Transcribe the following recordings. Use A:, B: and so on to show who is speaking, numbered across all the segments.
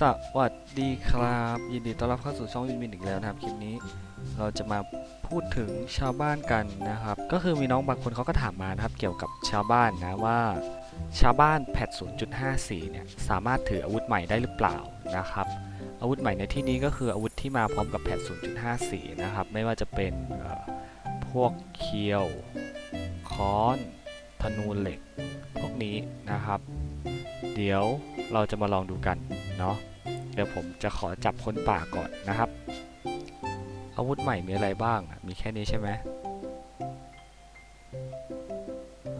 A: สวัสดีครับ ยินดีต้อนรับเข้าสู่ช่องวินวินอีกแล้วนะครับ คลิปนี้เราจะมาพูดถึงชาวบ้านกันนะครับ ก็คือมีน้องบางคนเขาก็ถามมานะครับ เกี่ยวกับชาวบ้านนะว่า ชาวบ้านแพท0.54 เนี่ยสามารถถืออาวุธใหม่ได้หรือเปล่านะครับ อาวุธใหม่ในที่นี้ก็คืออาวุธที่มาพร้อมกับแพท0.54 นะครับ ไม่ว่าจะเป็นพวกเคียวค้อน ธนูเหล็ก พวกนี้นะครับ เดี๋ยวเราจะมาลองดูกันเนาะเดี๋ยวผมจะขอจับคนป่าก่อนนะครับ อาวุธใหม่มีอะไรบ้างมีแค่นี้ใช่ไหม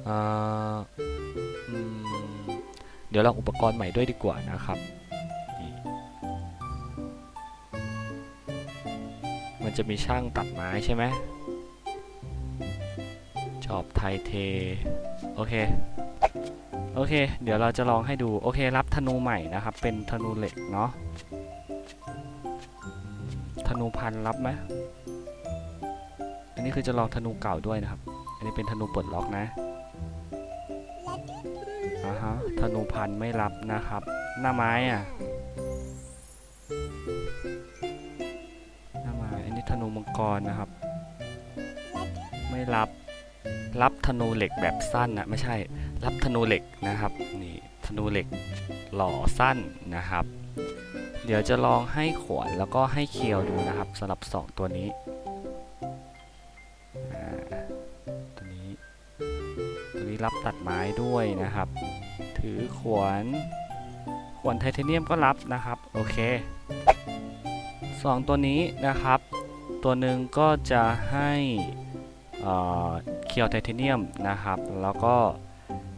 A: อ่าเดี๋ยวลองอุปกรณ์ใหม่ด้วยดีกว่านะครับมันจะมีช่างตัดไม้ใช่ไหม จอบไทยเท โอเค โอเค เดี๋ยวเราจะลองให้ดู โอเค รับธนูใหม่นะครับ เป็นธนูเหล็กเนาะ ธนูพันรับไหมอันนี้คือจะลองธนูเก่าด้วยนะครับ อันนี้เป็นธนูปลดล็อกนะอ่าฮะ ธนูพันไม่รับนะครับ หน้าไม้อะหน้าไม้อันนี้ธนูมังกรนะครับ ไม่รับ รับธนูเหล็กแบบสั้นนะไม่ใช่รับธนูเหล็กนะครับนี่ธนูเหล็กหล่อสั้นนะครับ เดี๋ยวจะลองให้ขวานแล้วก็ให้เคียวดูนะครับสำหรับ 2 ตัวนี้อ่าตัวนี้ตัวนี้รับตัดไม้ด้วยนะครับ ถือขวานขวานไทเทเนียมก็รับนะครับโอเคสองตัวนี้นะครับ ตัวหนึ่งก็จะให้ เคียวไทเทเนียมนะครับ แล้วก็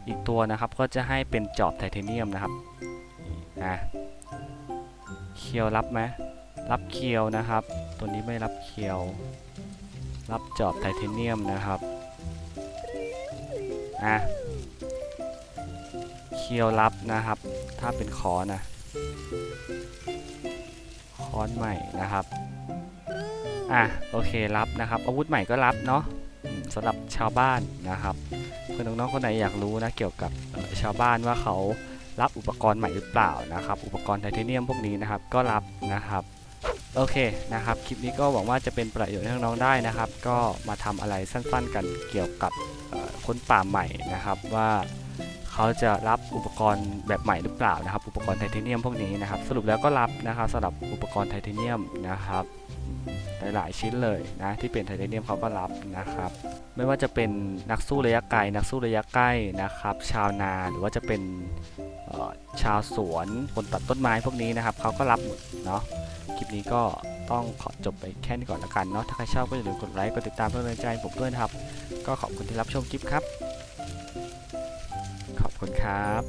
A: อีกตัวนะครับก็จะให้เป็นจอบไทเทเนียมนะครับนะเคียวรับไหมรับเคียวนะครับ ตัวนี้ไม่รับเคียว รับจอบไทเทเนียมนะครับอะเคียวรับนะครับ ถ้าเป็นคอนะคอนใหม่นะครับอะโอเครับนะครับ อาวุธใหม่ก็รับเนาะ สำหรับชาวบ้านนะครับเพื่อนน้องๆคนไหนอยากรู้นะเกี่ยวกับชาวบ้านว่าเขารับอุปกรณ์ใหม่หรือเปล่านะครับ อุปกรณ์ไทเทเนียมพวกนี้นะครับ ก็รับนะครับโอเคนะครับ คลิปนี้ก็หวังว่าจะเป็นประโยชน์ให้น้องๆได้นะครับ ก็มาทำอะไรสั้นๆ กันเกี่ยวกับคนป่าใหม่นะครับว่า เขาจะรับอุปกรณ์แบบใหม่หรือเปล่านะครับ อุปกรณ์ไทเทเนียมพวกนี้นะครับ สรุปแล้วก็รับนะครับสำหรับอุปกรณ์ไทเทเนียมนะครับหลายๆชิ้นเลยนะที่เป็นไทเทเนียมเขาก็รับนะครับ ไม่ว่าจะเป็นนักสู้ระยะไกล นักสู้ระยะใกล้นะครับ ชาวนาหรือว่าจะเป็นชาวสวนคนตัดต้นไม้พวกนี้นะครับเขาก็รับหมดเนาะคลิปนี้ก็ต้องขอจบไปแค่นี้ก่อนละกันเนาะถ้าใครชอบก็อย่าลืมกดไลค์กดติดตามเพื่อเป็นกำลังใจผมด้วยนะครับ ก็ขอบคุณที่รับชมคลิปครับ คุณครับ